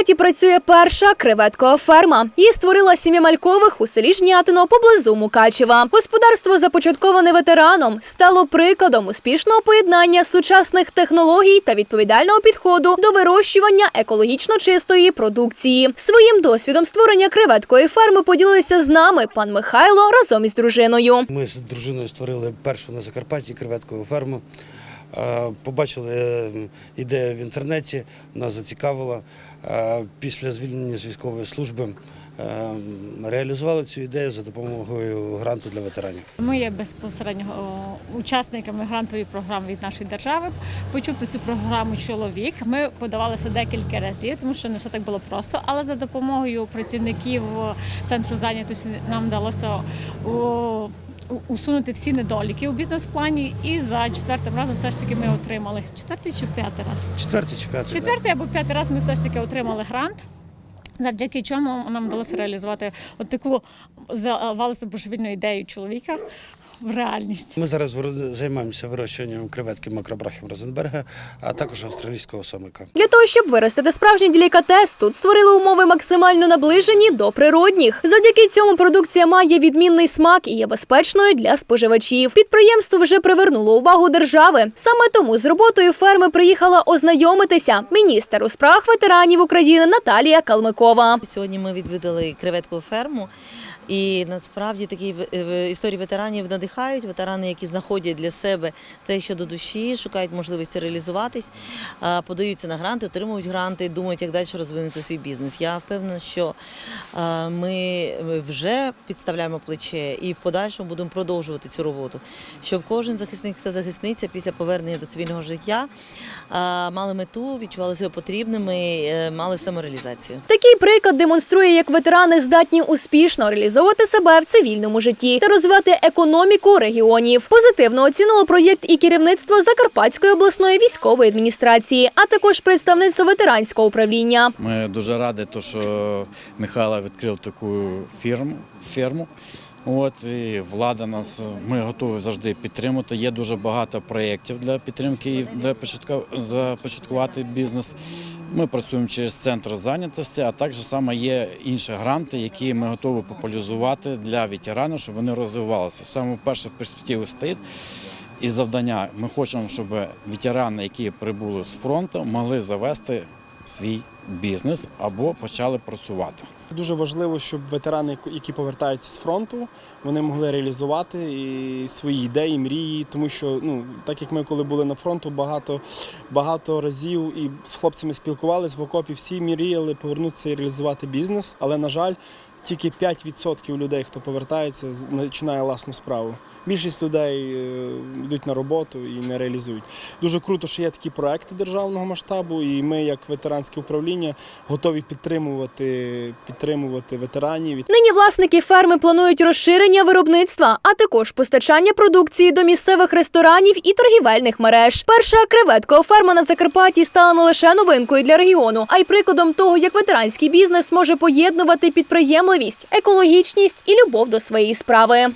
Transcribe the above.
Закарпатті працює перша креветкова ферма. Її створила сім'я Малькових у селі Жнятино поблизу Мукачева. Господарство, започатковане ветераном, стало прикладом успішного поєднання сучасних технологій та відповідального підходу до вирощування екологічно чистої продукції. Своїм досвідом створення креветкової ферми поділилися з нами пан Михайло разом із дружиною. Ми з дружиною створили першу на Закарпатті креветкову ферму. Е, Побачили е, ідею в інтернеті, нас зацікавила. Е, Після звільнення з військової служби реалізували цю ідею за допомогою гранту для ветеранів. Ми є безпосередньо учасниками грантової програми від нашої держави. Почув про цю програму чоловік. Ми подавалися декілька разів, тому що не все так було просто. Але за допомогою працівників центру зайнятості нам вдалося усунути всі недоліки у бізнес-плані. І за четвертим разом все ж таки ми отримали четвертий чи п'ятий раз. Четвертий чи п'ятий? Четвертий або п'ятий раз ми все ж таки отримали грант. Завдяки чому нам вдалося реалізувати от таку здавалося божевільну ідею чоловіка в реальність. Ми зараз займаємося вирощуванням креветки макробрахім Розенберга, а також австралійського сомика. Для того, щоб виростити справжній делікатес, тут створили умови максимально наближені до природних. Завдяки цьому продукція має відмінний смак і є безпечною для споживачів. Підприємство вже привернуло увагу держави. Саме тому з роботою ферми приїхала ознайомитися міністр у справах ветеранів України Наталія Калмикова. Сьогодні ми відвідали креветкову ферму. І насправді такі в- історії ветеранів надихають. Ветерани, які знаходять для себе те, що до душі, шукають можливості реалізуватись, подаються на гранти, отримують гранти, думають, як далі розвинути свій бізнес. Я впевнена, що ми вже підставляємо плече і в подальшому будемо продовжувати цю роботу, щоб кожен захисник та захисниця після повернення до цивільного життя мали мету, відчували себе потрібними, е, мали самореалізацію. Такий приклад демонструє, як ветерани здатні успішно реалізовувати себе в цивільному житті та розвивати економіку регіонів. Позитивно оцінило проєкт і керівництво Закарпатської обласної військової адміністрації, а також представництво ветеранського управління. Ми дуже раді, що Михайло відкрив таку фірму. ферму. От і влада нас, ми готові завжди підтримати. Є дуже багато проєктів для підтримки і для початку започаткувати бізнес. Ми працюємо через центр зайнятості, а також саме є інші гранти, які ми готові популяризувати для ветеранів, щоб вони розвивалися. Саме перша перспектива стоїть. І завдання ми хочемо, щоб ветерани, які прибули з фронту, могли завести свій бізнес або почали працювати. Дуже важливо, щоб ветерани, які повертаються з фронту, вони могли реалізувати і свої ідеї, мрії, тому що ну так як ми коли були на фронту, багато багато разів і з хлопцями спілкувалися в окопі, всі мріяли повернутися і реалізувати бізнес, але на жаль. Тільки 5% людей, хто повертається, починає власну справу. Більшість людей е, йдуть на роботу і не реалізують. Дуже круто, що є такі проекти державного масштабу, і ми, як ветеранське управління, готові підтримувати, підтримувати ветеранів. Нині власники ферми планують розширення виробництва, а також постачання продукції до місцевих ресторанів і торгівельних мереж. Перша креветкова ферма на Закарпатті стала не лише новинкою для регіону, а й прикладом того, як ветеранський бізнес може поєднувати підприємливість, екологічність і любов до своєї справи.